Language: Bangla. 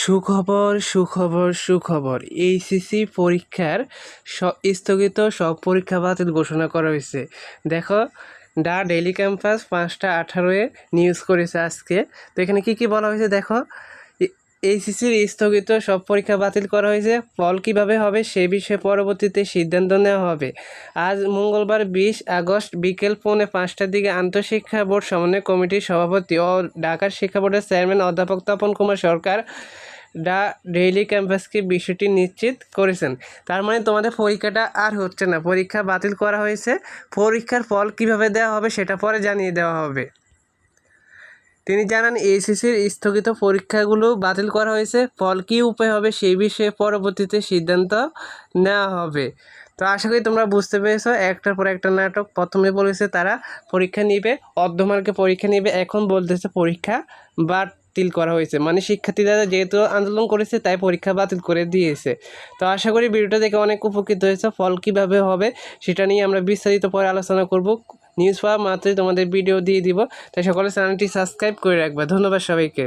সুখবর সুখবর সুখবর। এইচএসসি পরীক্ষার স্থগিত সব পরীক্ষা বাতিল ঘোষণা করা হয়েছে। দেখো ডা ডেইলি ক্যাম্পাস পাঁচটা আঠারোয়ে নিউজ করেছে আজকে। তো এখানে কি কি বলা হয়েছে দেখো? এইচএসসির স্থগিত সব পরীক্ষা বাতিল করা হয়েছে। ফল কীভাবে হবে সে বিষয়ে পরবর্তীতে সিদ্ধান্ত নেওয়া হবে। আজ মঙ্গলবার বিশ আগস্ট বিকেল পৌনে পাঁচটার দিকে আন্তঃশিক্ষা বোর্ড সমন্বয় কমিটির সভাপতি ও ঢাকার শিক্ষা বোর্ডের চেয়ারম্যান অধ্যাপক তপন কুমার সরকার ডা ডেইলি ক্যাম্পাসকে বিষয়টি নিশ্চিত করেছেন। তার মানে তোমাদের পরীক্ষাটা আর হচ্ছে না। পরীক্ষা বাতিল করা হয়েছে। পরীক্ষার ফল কীভাবে দেওয়া হবে সেটা পরে জানিয়ে দেওয়া হবে। তিনি জানান এইচএসির স্থগিত পরীক্ষাগুলো বাতিল করা হয়েছে। ফল কী উপায় হবে সেই বিষয়ে পরবর্তীতে সিদ্ধান্ত নেওয়া হবে। তো আশা করি তোমরা বুঝতে পেরেছ, একটার পর একটা নাটক প্রথমে বলেছে তারা পরীক্ষা নিবে অর্ধমার্কে পরীক্ষা নিবে। এখন বলতেছে পরীক্ষা বাতিল করা হয়েছে। মানে শিক্ষার্থীরা যেহেতু আন্দোলন করেছে, তাই পরীক্ষা বাতিল করে দিয়েছে। তো আশা করি ভিডিওটা দেখে অনেক উপকৃত হয়েছে। ফল কীভাবে হবে সেটা নিয়ে আমরা বিস্তারিত পরে আলোচনা করব। নিউজ পাওয়া মাত্রই তোমাদের ভিডিও দিয়ে দিব। তাই সকলে চ্যানেলটি সাবস্ক্রাইব করে রাখবে। ধন্যবাদ সবাইকে।